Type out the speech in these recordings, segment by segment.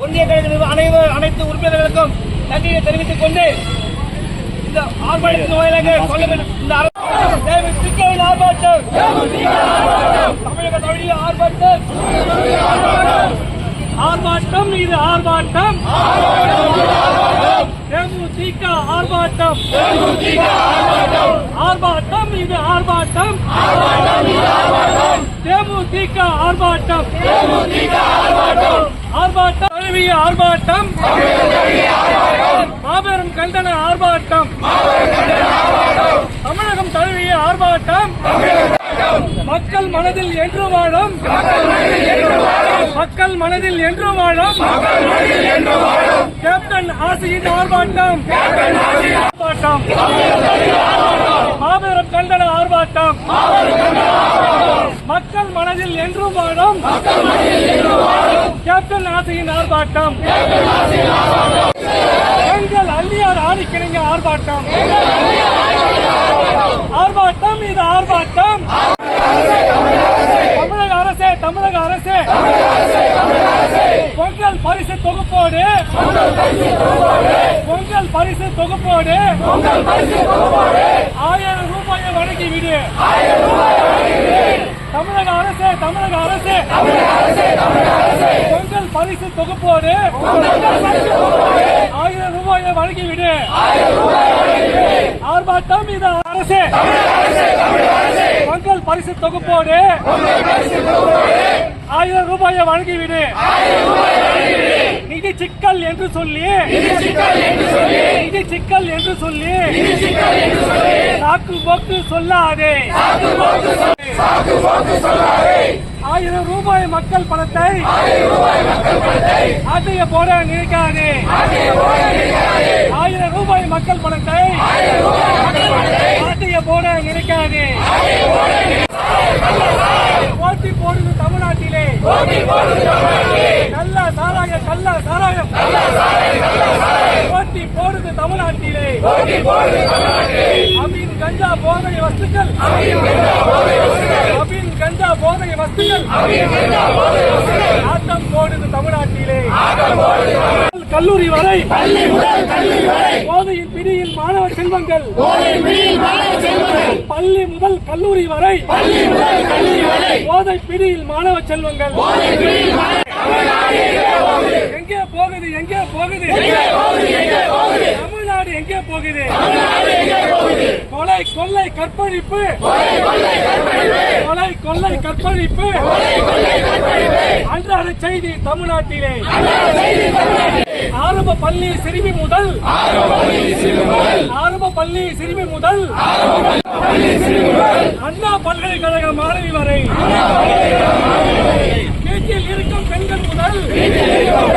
ஒன்றிய கழக அனைவர் அனைத்து உறுப்பினர்களுக்கும் நன்றியை தெரிவித்துக் கொண்டு இந்த ஆர்ப்பாட்டத்தின் வாயிலாக சொல்ல வேண்டும் இந்த அரசு தேவை சிக்கலின் ஆர்ப்பாட்டம் தமிழக தொழில் ஆர்ப்பாட்டம் ஆர்ப்பாட்டம் இது ஆர்ப்பாட்டம். ஆர்ப்பாட்டம். ஆர்ப்பாட்டம் இது ஆர்ப்பாட்டம். தேமுதிக ஆர்ப்பாட்டம். ஆர்ப்பாட்டம். தழுவிய ஆர்ப்பாட்டம். மாபெரும் கண்டன ஆர்ப்பாட்டம். தமிழகம் தழுவிய ஆர்ப்பாட்டம். மக்கள் மனதில் என்று வாழும். மக்கள் மனதில் என்று வாழும். கேப்டன் ஆசையின் ஆர்ப்பாட்டம். ஆர்ப்பாட்டம். மாபெரும் கண்டன ஆர்ப்பாட்டம். மக்கள் மனதில் என்றும் வாழும். கேப்டன் ஆசையின் ஆர்ப்பாட்டம். எங்கள் அள்ளியார் ஆணிக்கிணங்க ஆர்ப்பாட்டம். ஆர்ப்பாட்டம் தமிழக அரசே தமிழக அரசே பொங்கல் பரிசு தொகுப்போடு பொங்கல் பரிசு தொகுப்போடு ஆயிரம் ரூபாயை வழங்கி விடு. தமிழக அரசே தமிழக அரசே. பொங்கல் பரிசு தொகுப்போடு ஆயிரம் ரூபாயை வழங்கிவிடு ஆர்ப்பாட்டம் இது அரசே. பொங்கல் பரிசு தொகுப்போடு ஆயிரம் ரூபாயை வழங்கிவிடு நிதி சிக்கல் என்று சொல்லி. நிதி சிக்கல் என்று சொல்லி. சாக்கு போக்கு சொல்லாதே. ஆயிரம் ரூபாய் மக்கள் பணத்தை ஆட்டைய போட நினைக்காதே. ஆயிரம் ரூபாய் மக்கள் பணத்தை ஆட்டைய போட நினைக்காதே. நல்ல சாராய கள்ள சாராயம். போட்டி போடுது தமிழ்நாட்டிலே. அமீன் கஞ்சா போதை வஸ்துக்கள். அமீன் கஞ்சா போதை வசதிகள் ஆட்டம் போடுது தமிழ்நாட்டிலே. கல்லூரி வரை. போதையின் பிடியில் மாணவ செல்வங்கள். பள்ளி முதல் கல்லூரி வரை. போதை பிடியில் மாணவ செல்வங்கள். கற்பழிப்பு. கொலை கொள்ளை கற்பழிப்பு. அன்றாட செய்தி தமிழ்நாட்டிலே. ஆரம்ப பள்ளி சிறுமி முதல். ஆரம்ப பள்ளி சிறுமி முதல். அண்ணா பல்கலைக்கழக மாணவி வரை. வீட்டில் இருக்கும் பெண்கள் முதல். வீட்டில் இருக்கும்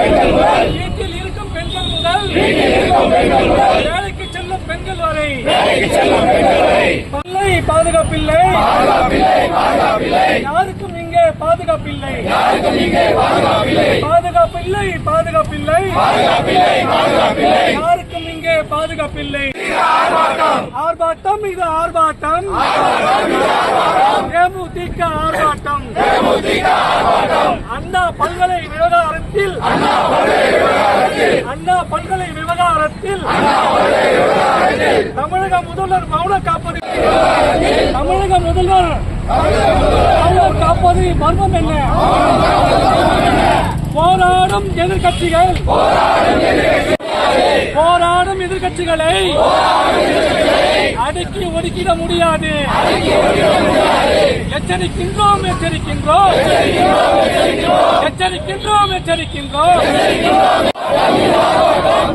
பெண்கள் முதல். வேலைக்கு செல்லும் பெண்கள் வரை. பல்லை பாதுகாப்பில்லை. யாருக்கும் இங்கே பாதுகாப்பில்லை. பாதுகாப்பில்லை. பாதுகாப்பில்லை யாருக்கும் இங்கே பாதுகாப்பில்லை. ஆர்ப்பாட்டம். இது ஆர்ப்பாட்டம். தேமுதிக ஆர்ப்பாட்டம். அண்ணா பல்கலை விவகாரத்தில். அண்ணா பல்கலை விவகாரத்தில். தமிழக முதல்வர் மௌன காப்பது தமிழக முதல்வர் மௌனம் காப்பது மர்மம் என்ன? போராடும் எதிர்கட்சிகள் போராடும் எதிர்கட்சிகளை அடக்கி ஒடுக்கிட முடியாது. எச்சரிக்கின்றோம் எச்சரிக்கின்றோம். எச்சரிக்கின்றோம் எச்சரிக்கின்றோம்.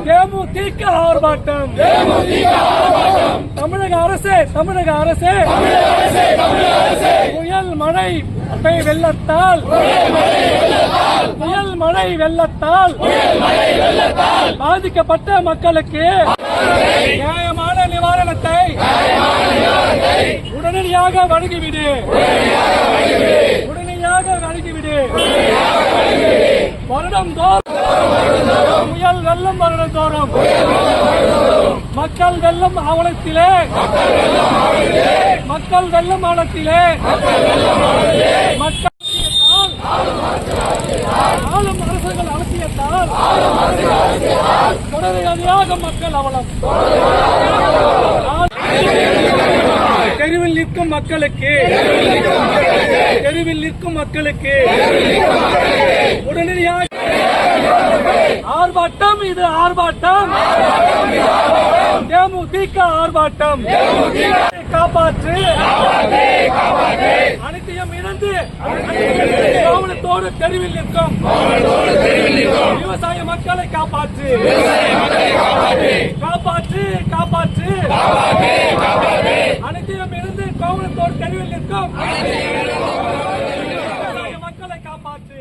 தேமுதிக ஆர்ப்பாட்டம். தமிழக அரசே தமிழக அரசே. புயல் மழை வெள்ளத்தால். புயல் மழை வெள்ளத்தால். பாதிக்கப்பட்ட மக்களுக்கு நியாயமான நிவாரணத்தை உடனடியாக வழங்கிவிடு. உடனடியாக வருடம் தோறும் புயல் வெள்ளம் வருடம் தோறும் மக்கள் வெள்ளம் ஆவணத்திலே மக்கள் வெள்ளம் ஆவணத்திலே மக்கள் ஆளும் அரசுகள் அவசியத்தால் தொடர்ச்சியாக மக்கள் அவலம். தெருவில் நிற்கும் மக்களுக்கு. தெருவில் நிற்கும் மக்களுக்கு. உடனடியாக ஆர்ப்பாட்டம் இது ஆர்ப்பாட்டம். தேமுதிக ஆர்ப்பாட்டம். காப்பாற்று. அனைத்தையும் இணைந்து கவனத்தோடு தெருவில் நிற்கும். விவசாய மக்களை காப்பாற்று காப்பாற்று அனைத்தையும் இழந்து கவனத்தோடு தெருவில் நிற்கும் விவசாய மக்களை காப்பாற்று